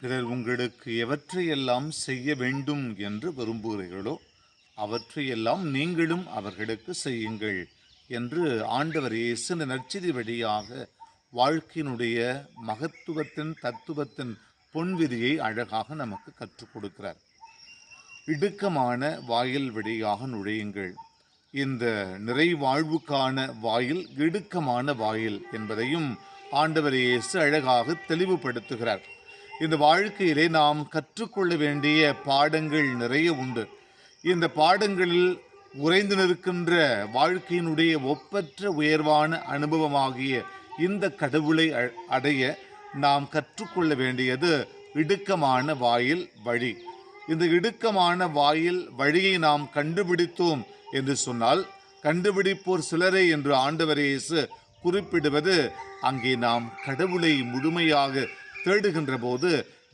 பிறர் உங்களுக்கு எவற்றையெல்லாம் செய்ய வேண்டும் என்று விரும்புகிறீர்களோ அவற்றையெல்லாம் நீங்களும் அவர்களுக்கு செய்யுங்கள் என்று ஆண்டவர் இயேசு இந்த நற்செய்தி வழியாக வாழ்க்கையினுடைய மகத்துவத்தின் தத்துவத்தின் பொன்விதியை அழகாக நமக்கு கற்றுக் கொடுக்கிறார். இடுக்கமான வாயில் வழியாக நுழையுங்கள். இந்த நிறைவாழ்வுக்கான வாயில் இடுக்கமான வாயில் என்பதையும் ஆண்டவர் இயேசு அழகாக தெளிவுபடுத்துகிறார். இந்த வாழ்க்கையிலே நாம் கற்றுக்கொள்ள வேண்டிய பாடங்கள் நிறைய உண்டு. இந்த பாடங்களில் உறைந்து நிற்கின்ற வாழ்க்கையினுடைய ஒப்பற்ற உயர்வான அனுபவமாகிய இந்த கடவுளை அ- அடைய நாம் கற்றுக்கொள்ள வேண்டியது இடுக்கமான வாயில் வழி. இந்த இடுக்கமான வாயில் வழியை நாம் கண்டுபிடித்தோம் என்று சொன்னால் கண்டுபிடிப்போர் சிலரே என்று ஆண்டவர் இயேசு குறிப்பிடுவது அங்கே நாம் கடவுளை முழுமையாக தேடுகின்ற போது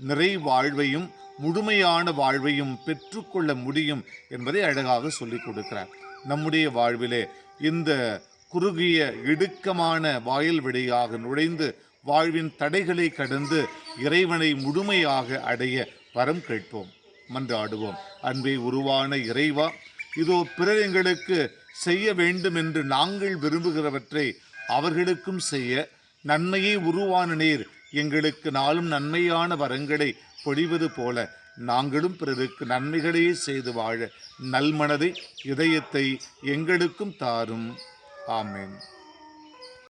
நிறை வாழ்வையும் முழுமையான வாழ்வையும் பெற்றுக்கொள்ள முடியும் என்பதை அழகாக சொல்லிக் கொடுக்கிறார். நம்முடைய வாழ்விலே இந்த குறுகிய இடுக்கமான வாயில் வழியாக நுழைந்து வாழ்வின் தடைகளை கடந்து இறைவனை முழுமையாக அடைய வரம் கேட்போம் மன்றாடுவோம். அன்பே உருவான இறைவா இதோ பிறர் எங்களுக்கு செய்ய வேண்டும் என்று நாங்கள் விரும்புகிறவற்றை அவர்களுக்கும் செய்ய நன்மையை உருவான நீர் எங்களுக்கு நாளும் நன்மையான வரங்களை பொழிவது போல நாங்களும் பிறருக்கு நன்மைகளையே செய்து வாழ நல்மனதை இதயத்தை எங்களுக்கும் தாரும். ஆமேன்.